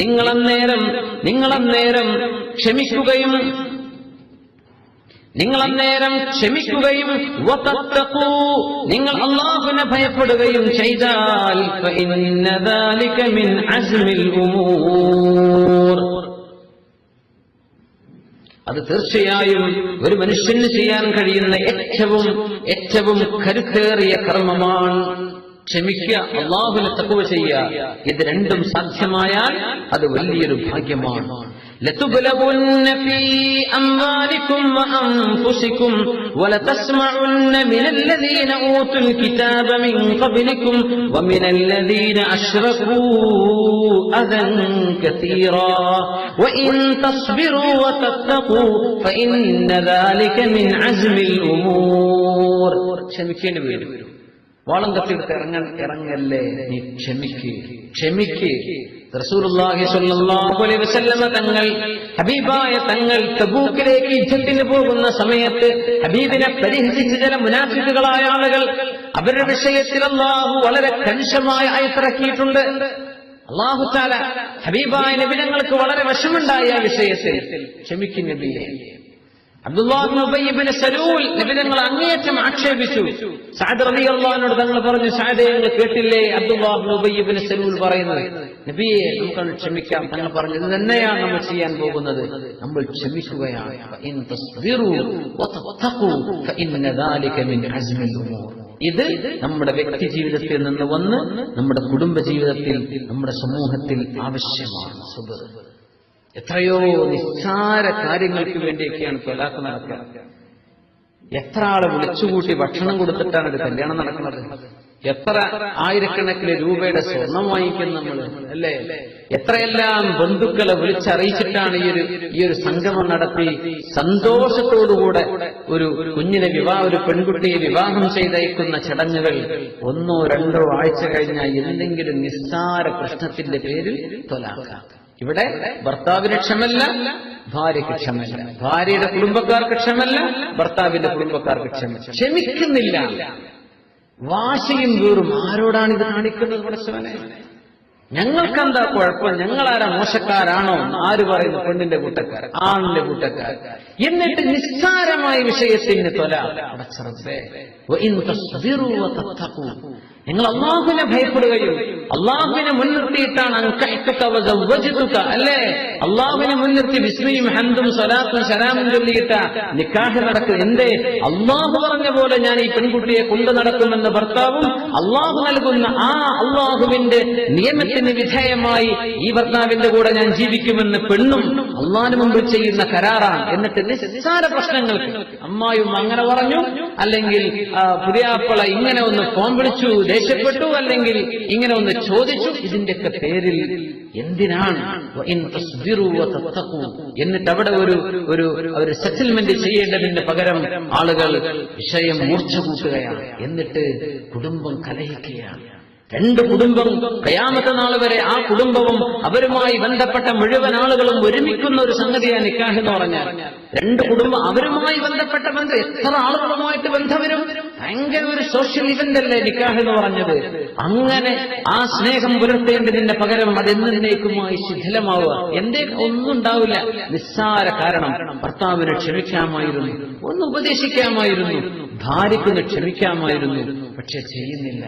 നിങ്ങളന്നേരം നിങ്ങളന്നേരം ക്ഷമിക്കുകയും നിങ്ങളന്നേരം ക്ഷമിക്കുകയും നിങ്ങൾ അള്ളാഹുവിനെ ഭയപ്പെടുകയും ചെയ്താൽ അത് തീർച്ചയായും ഒരു മനുഷ്യന് ചെയ്യാൻ കഴിയുന്ന ഏറ്റവും ഏറ്റവും കരുത്തേറിയ കർമ്മമാണ്. ക്ഷമിക്കുക അള്ളാഹുവിനെ തക്കുവ ചെയ്യുക ഇത് രണ്ടും സാധ്യമായാൽ അത് വലിയൊരു ഭാഗ്യമാണ് لتبلغن في أموالكم وأنفسكم ولتسمعن من الذين أوتوا الكتاب من قبلكم ومن الذين أشركوا أذى كثيرا وإن تصبروا وتتقوا فإن ذلك من عزم الأمور ക്ഷമിക്കേണ്ടി വരും വാളം കത്തിയെടുത്ത് ഇറങ്ങൽ ഇറങ്ങല്ലേ? നീ ക്ഷമിക്ക്. ക്ഷമിക്ക്. തങ്ങൾ ഹബീബായ തങ്ങൾ തബൂക്കിലേക്ക് യുദ്ധത്തിന് പോകുന്ന സമയത്ത് ഹബീബിനെ പരിഹസിച്ച ചില മുനാഫിക്കുകളായ ആളുകൾ അവരുടെ വിഷയത്തിൽ അള്ളാഹു വളരെ കണിശമായ അയത്തിറക്കിയിട്ടുണ്ട് അള്ളാഹു താല ഹബീബായ നബിനങ്ങൾക്ക് വളരെ വശമുണ്ടായ വിഷയത്തിൽ ക്ഷമിക്കും നബിയെ. അബ്ദുല്ലാഹിബിന് സലൂൽ നബി തങ്ങൾ അങ്ങേയറ്റം ആക്ഷേപിച്ചു. സാദ് റബി അള്ളാഹിനോട് തങ്ങൾ പറഞ്ഞു സാദ് ഞങ്ങൾ കേട്ടില്ലേ? അബ്ദുല്ലാഹിബിന് സലൂൽ പറയുന്നത്. നബിയെ നമുക്ക് ക്ഷമിക്കാം. തങ്ങൾ പറഞ്ഞു ഇത് തന്നെയാണ് നമ്മൾ ചെയ്യാൻ പോകുന്നത്. നമ്മൾ ക്ഷമിക്കുകയാണ്. ഇത് നമ്മുടെ വ്യക്തി ജീവിതത്തിൽ നിന്ന് വന്ന് നമ്മുടെ കുടുംബ ജീവിതത്തിൽ നമ്മുടെ സമൂഹത്തിൽ ആവശ്യമാണ്. സുബർ എത്രയോ നിസ്സാര കാര്യങ്ങൾക്ക് വേണ്ടിയൊക്കെയാണ് തൊലാക്ക് നടക്കുന്നത് എത്ര ആളെ വിളിച്ചുകൂട്ടി ഭക്ഷണം കൊടുത്തിട്ടാണ് ഒരു കല്യാണം നടക്കുന്നത്? എത്ര ആയിരക്കണക്കിന് രൂപയുടെ സ്വർണം വാങ്ങിക്കും നമ്മൾ അല്ലേ? എത്രയെല്ലാം ബന്ധുക്കളെ വിളിച്ചറിയിച്ചിട്ടാണ് ഈ ഒരു ഈ ഒരു സംഗമം നടത്തി സന്തോഷത്തോടുകൂടെ ഒരു കുഞ്ഞിനെ വിവാഹ ഒരു പെൺകുട്ടിയെ വിവാഹം ചെയ്തയക്കുന്ന ചടങ്ങുകൾ ഒന്നോ രണ്ടോ ആഴ്ച കഴിഞ്ഞാൽ എന്തെങ്കിലും നിസ്സാര പ്രശ്നത്തിന്റെ പേരിൽ തൊലാക്കാം ഇവിടെ ഭർത്താവിന് ക്ഷമല്ല ഭാര്യയ്ക്ക് ക്ഷമല്ല. ഭാര്യയുടെ കുടുംബക്കാർക്ക് ക്ഷമല്ല ഭർത്താവിന്റെ കുടുംബക്കാർക്ക് ക്ഷമ ക്ഷമിക്കുന്നില്ല. വാശിയും വീറും ആരോടാണ് ഇത് കാണിക്കുന്നത് പടച്ചവനെ ഞങ്ങൾക്കെന്താ കുഴപ്പം? ഞങ്ങളാരാ മോശക്കാരാണോ? ആര് പറയുന്നു? പെണ്ണിന്റെ കൂട്ടക്കാർ ആണിന്റെ കൂട്ടക്കാർ. എന്നിട്ട് നിസ്സാരമായ വിഷയത്തിന് തൊല നിങ്ങൾ അള്ളാഹുവിനെ ഭയപ്പെടുകയും അള്ളാഹുവിനെ മുൻനിർത്തിയിട്ടാണ് അല്ലേ? അള്ളാഹുവിനെ മുൻനിർത്തി വിസ്മയും ഹന്തും സ്വലാത്തും ശരാമും ചൊല്ലിയിട്ട നിക്കാഹ് നടക്കും എന്തേ? അള്ളാഹു പറഞ്ഞ പോലെ ഞാൻ ഈ പെൺകുട്ടിയെ കൊണ്ടു നടക്കുമെന്ന് ഭർത്താവും അള്ളാഹു നൽകുന്ന ആ അള്ളാഹുവിന്റെ നിയമത്തിന് വിധേയമായി ഈ ഭർത്താവിന്റെ കൂടെ ഞാൻ ജീവിക്കുമെന്ന് പെണ്ണും അള്ളാന് മുമ്പിൽ ചെയ്യുന്ന കരാറാണ്. എന്നിട്ട് നിസ്സാര പ്രശ്നങ്ങൾക്ക് അമ്മായും അങ്ങനെ പറഞ്ഞു. അല്ലെങ്കിൽ പുതിയാപ്പള ഇങ്ങനെ ഒന്ന് ഫോൺ വിളിച്ചു ദേഷ്യപ്പെട്ടു. അല്ലെങ്കിൽ ഇങ്ങനെ ഒന്ന് ചോദിച്ചു. ഇതിന്റെയൊക്കെ പേരിൽ എന്തിനാണ്. എന്നിട്ട് അവിടെ ഒരു ഒരു ഒരു സെറ്റിൽമെന്റ് ചെയ്യേണ്ടതിന് പകരം ആളുകൾ വിഷയം മൂർച്ച കൂട്ടുകയാണ് എന്നിട്ട് കുടുംബം കലഹിക്കുകയാണ്. രണ്ട് കുടുംബം കയാമത്തെ നാൾ വരെ ആ കുടുംബവും അവരുമായി ബന്ധപ്പെട്ട മുഴുവൻ ആളുകളും ഒരുമിക്കുന്ന ഒരു സംഗതിയാണ് നിക്കാഹ് എന്ന് പറഞ്ഞാൽ. രണ്ട് കുടുംബം അവരുമായി ബന്ധപ്പെട്ട ബന്ധം എത്ര ആളുകളുമായിട്ട് ബന്ധവരും? ഭയങ്കര ഒരു സോഷ്യൽ ഇവന്റ് അല്ലേ നിക്കാഹ് എന്ന് പറഞ്ഞത്? അങ്ങനെ ആ സ്നേഹം പുലർത്തേണ്ടതിന്റെ പകരം അതെന്നേക്കുമായി ശിഥിലമാവുക? എന്തേ ഒന്നും ഉണ്ടാവില്ല. നിസ്സാര കാരണം. ഭർത്താവിനെ ക്ഷമിക്കാമായിരുന്നു. ഒന്ന് ഉപദേശിക്കാമായിരുന്നു. ഭാര്യയ്ക്കൊന്ന് ക്ഷമിക്കാമായിരുന്നു. പക്ഷെ ചെയ്യുന്നില്ല.